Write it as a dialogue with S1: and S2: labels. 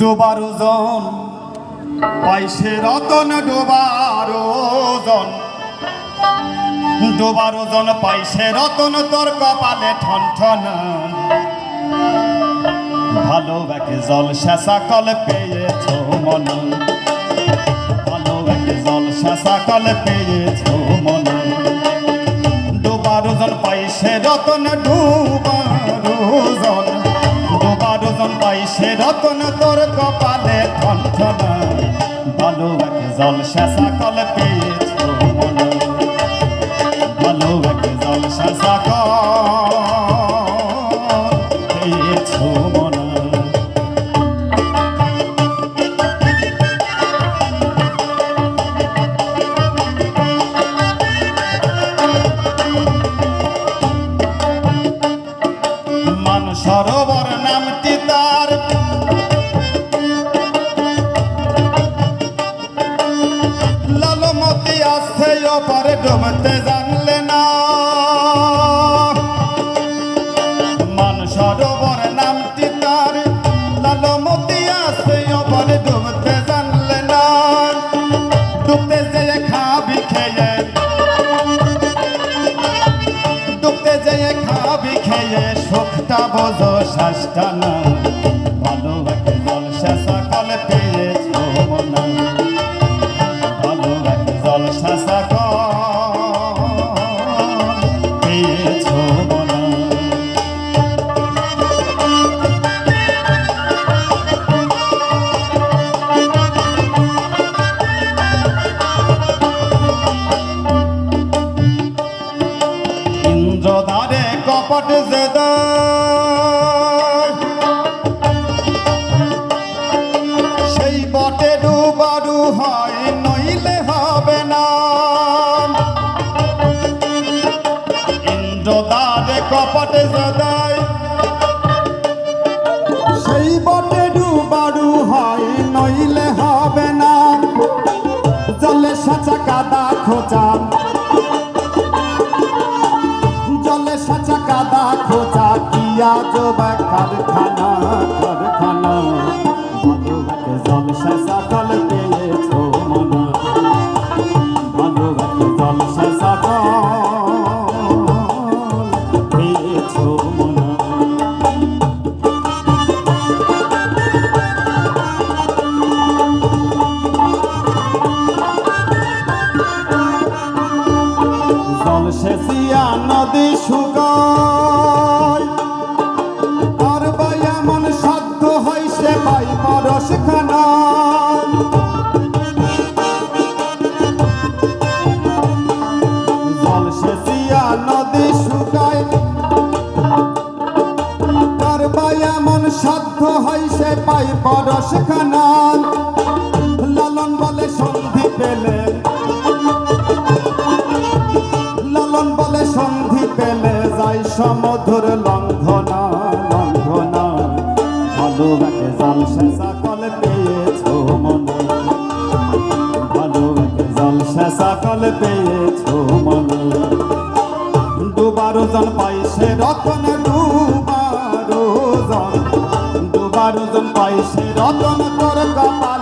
S1: ডোবার ওজন, পাইছে রতন ডোবার ওজন। ডোবার ওজন, পাইছে রতন, তোর কপালে ঠন ঠন। ভালো একে জল শেষা কল পেয়েছ মন। ভালো একে জল শেষা কল পেয়েছ রতন ডুবারোজন ডুবারোজন পাইছে রতন তোর কপালে ঠন ভালো একে জল শেষা কল পেয়েছ জল শেষা কল পেয়েছ। ওপারে ডুবতে জানলে না। মান সরোবর নামটি তার লালমতি আছে ওপারে ডুবতে জানলে না। ডুবতে যেয়ে খাবি খেয়ে। ডুবতে যেয়ে খাবি খেয়ে সুখটা বোঝো না। ইন্দ্রদারে কপট যেদ সেই বটে ডুবারু হয়, নইলে হবে না। ইন্দ্রদারে কপট যেদায় সেই বটে ডুবারু হয়, নইলে হবে না। জলে সাচা কাদা খোঁচা কিয়া কারখানা কারখানা ভালো লাগে জল সাচা মনা ভালো লাগে জল সাচা মনা জল নদী শুকায় সাধ্য হয় সে পাই পরশ খানা লালন বলে সন্ধি পেলে। লালন বলে সন্ধি পেলে যাই সমধুর লঙ্ঘনা লঙ্ঘনা। ভালো একে জল শেষা কল পেয়েছ মনে। ভালো একে জল শেষা কল পেয়েছ মনে। দুবার জন পাইছে রতন দুবার জন জন পাইছে রতন তোর কপালে